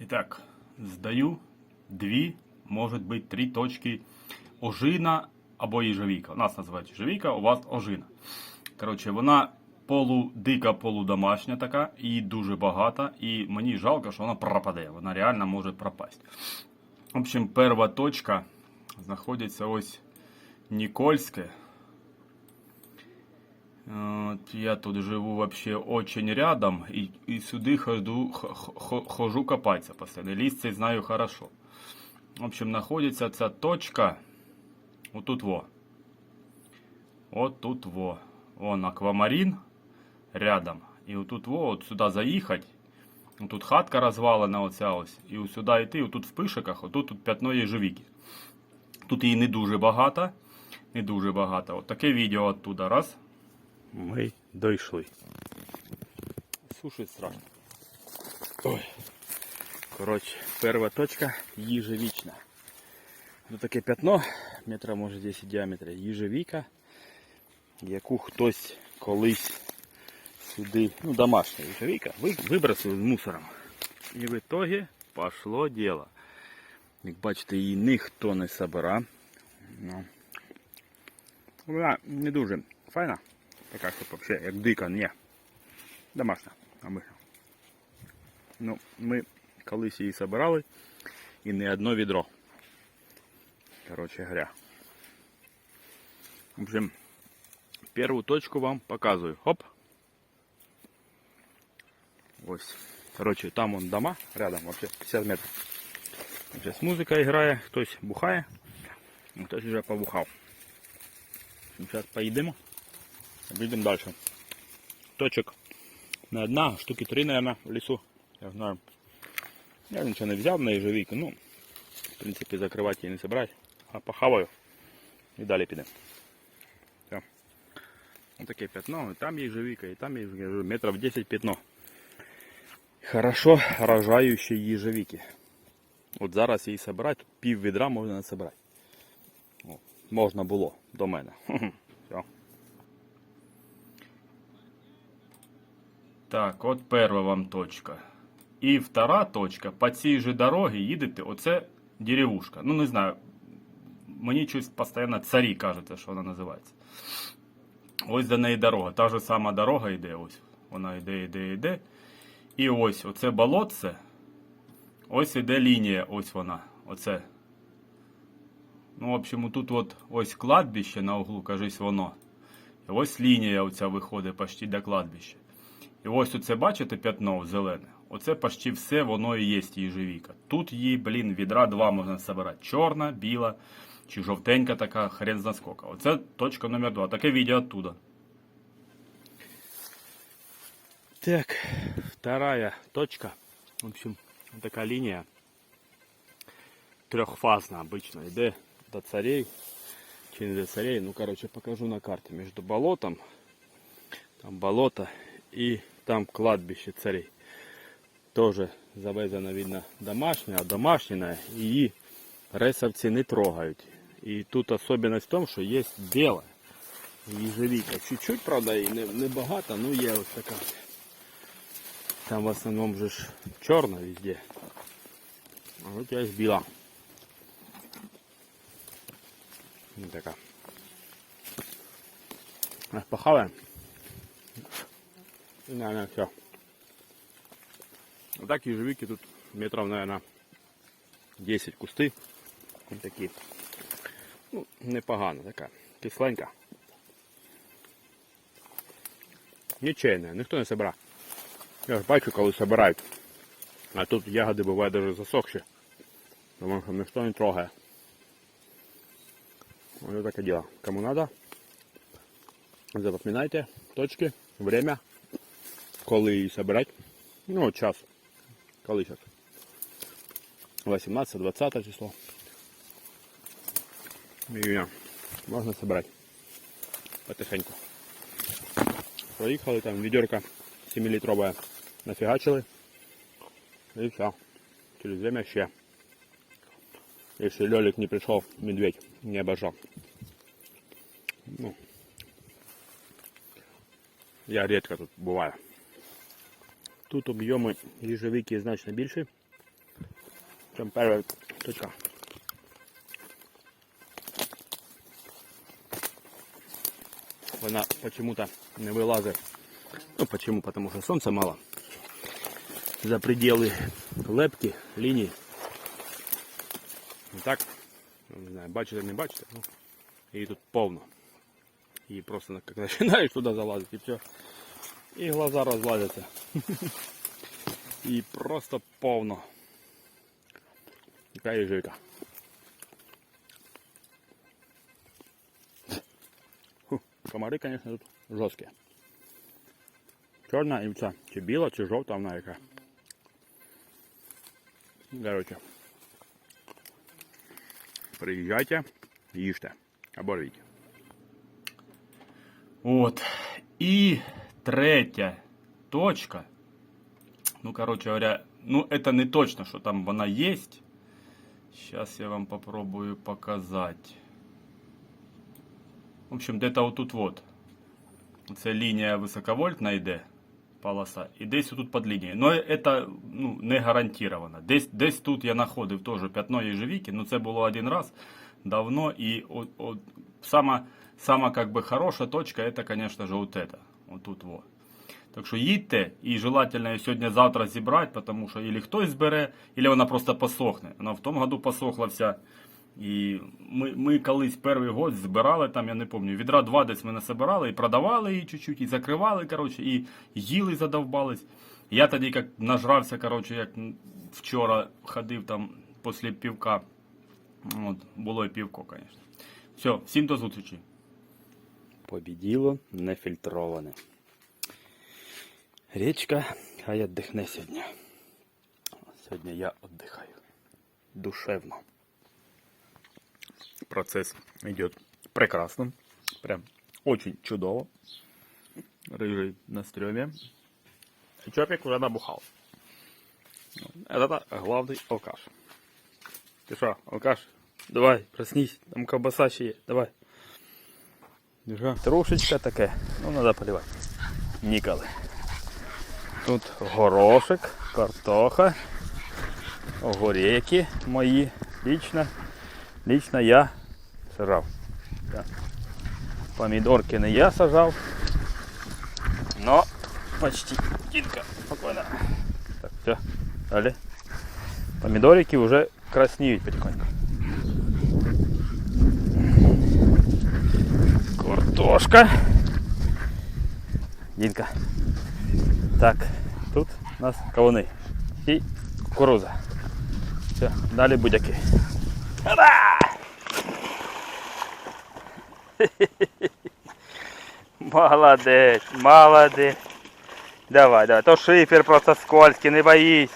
Итак, здаю дві, може бути три точки ожина або їжевіка. У нас називають їжевіка, у вас ожина. Коротше, вона полудика, полудомашня така, і дуже багата, і мені жалко, що вона пропаде. Вона реально може пропасть. В общем, перша точка знаходиться ось Нікольське. От, я тут живу вообще очень рядом и, и сюди хожу, хожу копаться постоянно. Листья знаю хорошо. В общем, находится ця точка вот тут во. Вот тут во. Вон аквамарин рядом. І отут во, от сюди заїхати. Тут хатка розвалена оця ось. І от сюди йти, отут в пишиках, отут тут п'ятно єжевіки. Тут її не дуже багато. Не дуже багато. От таке відео оттуда. Раз. Ми дійшли. Сушить страшно. Ой. Коротше, перша точка їжевічна. Тут таке п'ятно, метра може 10 діаметра, їжевіка, яку хтось колись сюди, ну домашня їжевіка, ви- вибросив з мусором. І в ітогі пішло діло. Як бачите, її ніхто не собира. Ну. Вона не дуже файна. Така, щоб взагалі, як дика, ні. Домашня, обична. Ну, ми колись її собирали і не одно відро. Короче говоря. В общем, первую точку вам показываю. Хоп. Ось. Короче, там вон дома рядом, вообще 50 метров. Сейчас музыка играет, хтось бухає, хтось вже побухав. Зараз поїдемо. Підемо далі. Точок не одна, штуки три, наверное, в лісу. Я знаю. Я нічого не взяв на ежевійку, ну, в принципі, закривати її не собираюсь. А похаваю і далі підемо. Все. Ось таке пятно, і там ежевіка, і там ежевіка. Метрів 10 пятно. Хорошо рожаючі їжевіки. От зараз її собирати, тут пів відра можна не собирати. Можна було до мене. Все. Так, от перша вам точка. І втора точка, по цій же дорогі їдете, оце деревушка. Ну, не знаю, мені щось постійно царі кажеться, що вона називається. Ось до неї дорога. Та ж сама дорога йде, ось. Вона йде, йде, йде. І ось оце болотце. Ось іде лінія, ось вона. Оце. Ну, в общем, тут от ось кладбище на углу, кажись, воно. І ось лінія оця виходить почти до кладбища. І ось оце, бачите, п'ятно зелене. Оце почти все воно і є їжевіка. Тут її, блін, відра два можна збирати. Чорна, біла чи жовтенька така, хрен зна скільки. Оце точка номер два. Таке відео оттуда. Так, вторая точка. В общем, така лінія. Трехфазна обычно. Йде до царей. Чи не до царей. Ну, короче, покажу на карте. Между болотом. Там болото і там кладбище царей. Тоже завезено, видно, домашнє, а домашнє її ресовці не трогають. І тут особливість в тому, що є біла їжевіка. Чуть-чуть, правда, і не, не багато, ну є ось така. Там в основному же ж чорна везде. А от є біла. Така. Похаваємо. И, наверное, все. Вот так ежевики тут метров, наверное, 10 кусти. Ось такі. Ну, непогано така. Кисленька. Нічейна, ніхто не собира. Я ж бачу, коли собирають. А тут ягоди бувають даже засохші. Тому що ніхто не трогає. Ось таке діло. Кому надо, запоминайте точки, время, коли її собирать. Ну, от час. Коли зараз? 18-20 число. І можна собирати. Потихеньку. Проїхали там ведерко 7-літрове нафігачили. І все. Через время ще. Если Лёлик не пришел, медведь не обожал. Ну, я редко тут буваю. Тут об'єми їжевики значно більші. чем первая точка. Вона почему-то не вылазит. Ну почему? Потому что солнца мало. За пределы лепки, линии. Ну так, ну, не знаю, бачите, не бачите, ну, її тут повно. І просто як починаєш туди залазити і все. І глаза розлазяться. І просто повно. Яка їжика. Фу, комари, конечно, тут жорсткі. Чорна і ця, чи біла, чи жовта вона яка. Короче. Приїжджайте, їжте або рвіть. От. І третя точка. Ну, короче говоря, ну это не точно, что там вона есть. Сейчас я вам попробую показать. В общем, где-то вот тут вот. Це лінія високовольтна йде полоса. І десь тут під лінією. Но це ну, не гарантовано. Десь, десь тут я знаходив теж п'ятно єжевіки, ну це було один раз давно. І от, от, сама, сама как бы хороша точка, это, конечно же, вот это. Вот тут вот. Так що їдьте і желательно її сьогодні-завтра зібрати, тому що або хтось збере, або вона просто посохне. Вона в тому году посохла вся. І ми, ми колись перший год збирали там, я не пам'ятаю, відра два десь ми насобирали і продавали її чуть-чуть, і закривали, коротше, і їли, задовбались. Я тоді як нажрався, коротше, як вчора ходив там після півка. От, було і півко, звісно. Все, всім до зустрічі. Побіділо нефільтроване. Річка хай віддихне сьогодні. Сьогодні я віддихаю. Душевно. Процесс идет прекрасно. Прям очень чудово. Рыжий на стреме. И Чопик уже набухал. Это главный алкаш. Ты что, алкаш? Давай, проснись. Там колбаса ще є. Давай. Держа. Трошечка таке. Ну, треба поливати. Ніколи. Тут горошек, картоха, огуреки мої. Лично, лично я сажав. Да. Помідорки не я сажав. Но почти. Тітка, спокійно. Так, все. Далі. Помідорики вже красніють потихоньку. Картошка. Дінка. Так, тут у нас кавуни і кукуруза. Все, далі будь-які. Ура! Молодець, молодець. Давай, давай. То шифер просто скользкий, не боись.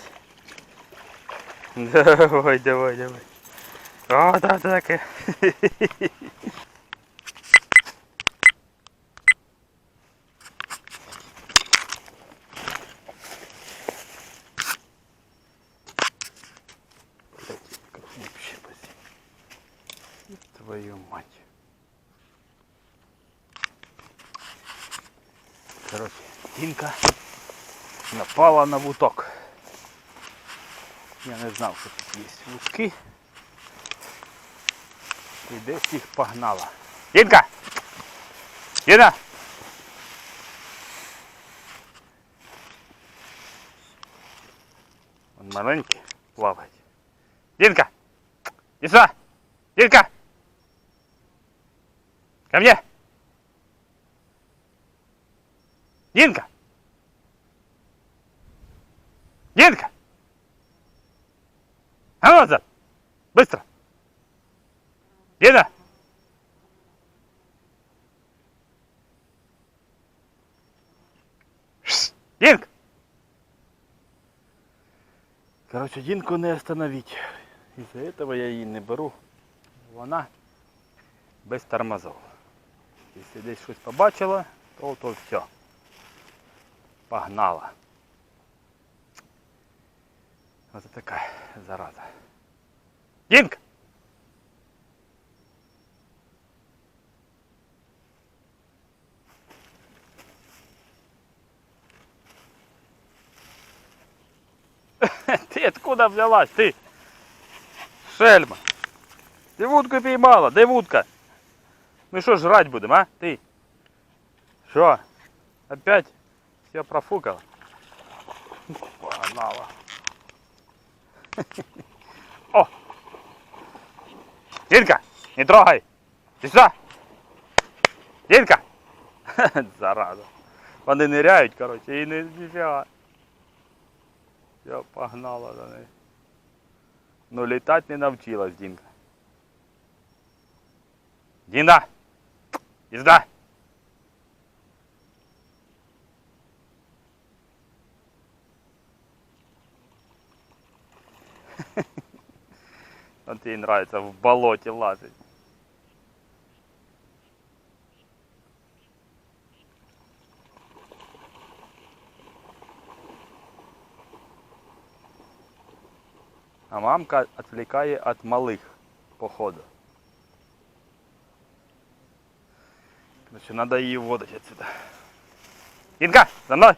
Давай, давай, давай. О, да, так. Твою мать. Короче, Тінка напала на вуток. Я не знав, що тут є вутки. І десь їх погнала. Тінка! Тіна! Он маленький плавать. Динка! Иди сюда! Ко мне! Динка! Динка! А ну назад! Быстро! Дина! Шш! Динка! Короче, Динку не остановить. Из-за этого я її не беру. Вона без тормозов. Якщо десь щось побачила, то то все. Погнала. Ось така зараза. Дінка! Ты откуда взялась, ты? Шельма. Ти вудку піймала, де вудка? Ми що жрать будемо, а? Ти? Що? Опять? Все профукала? Погнала. О! Дінка, не трогай! Ти сюди! Дінка! Зараза. Вони ниряють, коротше, і не ніфіга. Я погнала за нею. Ну літати не навчилась Дінка. Діна! Ізда! От їй нравится в болоте лазить. А мамка отвлекает от малых, походу. Короче, надо ее водать отсюда. Инка, за мной!